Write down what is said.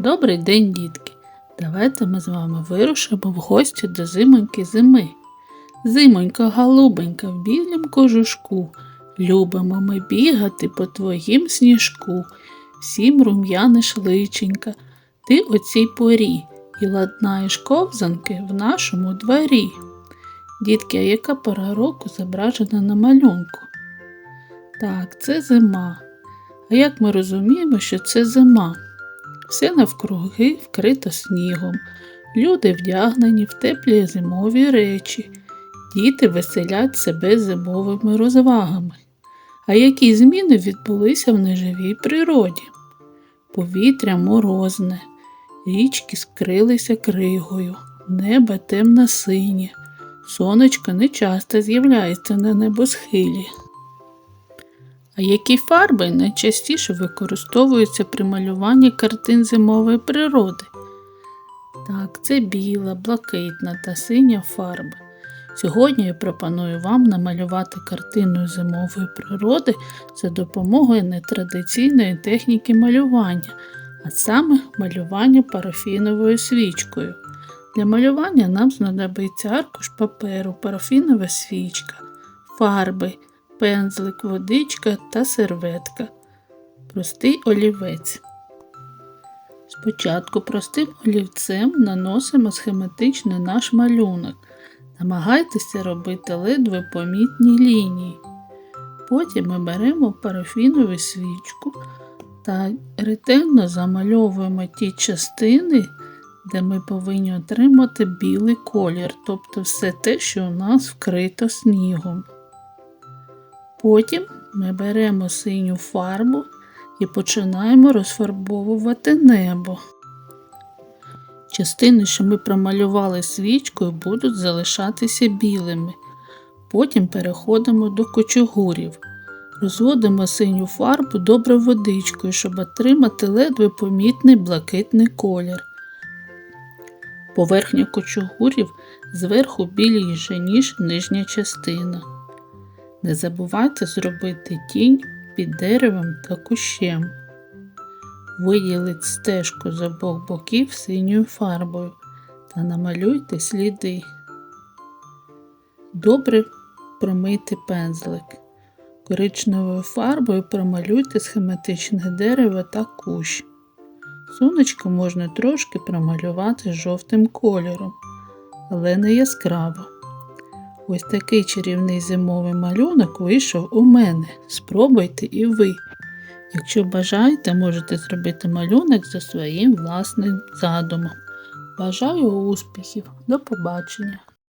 Добрий день, дітки! Давайте ми з вами вирушимо в гості до зимоньки зими. Зимонька голубенька в білім кожушку. Любимо ми бігати по твоїм сніжку. Всім рум'яниш личенька, ти о цій порі і ладнаєш ковзанки в нашому дворі. Дітки, а яка пора року зображена на малюнку? Так, це зима. А як ми розуміємо, що це зима? Все навкруги вкрито снігом. Люди вдягнені в теплі зимові речі. Діти веселять себе зимовими розвагами. А які зміни відбулися в неживій природі? Повітря морозне, річки скрилися кригою, небо темно-синє, сонечко нечасто з'являється на небосхилі. А які фарби найчастіше використовуються при малюванні картин зимової природи? Так, це біла, блакитна та синя фарби. Сьогодні я пропоную вам намалювати картину зимової природи за допомогою нетрадиційної техніки малювання, а саме малювання парафіновою свічкою. Для малювання нам знадобиться аркуш паперу, парафінова свічка, фарби, пензлик, водичка та серветка. Простий олівець. Спочатку простим олівцем наносимо схематично наш малюнок. Намагайтеся робити ледве помітні лінії. Потім ми беремо парафінову свічку та ретельно замальовуємо ті частини, де ми повинні отримати білий колір, тобто все те, що у нас вкрито снігом. Потім ми беремо синю фарбу і починаємо розфарбовувати небо. Частини, що ми промалювали свічкою, будуть залишатися білими. Потім переходимо до кочугурів. Розводимо синю фарбу добре водичкою, щоб отримати ледве помітний блакитний колір. Поверхня кочугурів зверху біліша, ніж нижня частина. Не забувайте зробити тінь під деревом та кущем. Виділіть стежку з обох боків синьою фарбою та намалюйте сліди. Добре промийте пензлик. Коричневою фарбою промалюйте схематичне дерево та кущ. Сонечко можна трошки промалювати жовтим кольором, але не яскраво. Ось такий чарівний зимовий малюнок вийшов у мене. Спробуйте і ви. Якщо бажаєте, можете зробити малюнок за своїм власним задумом. Бажаю успіхів! До побачення!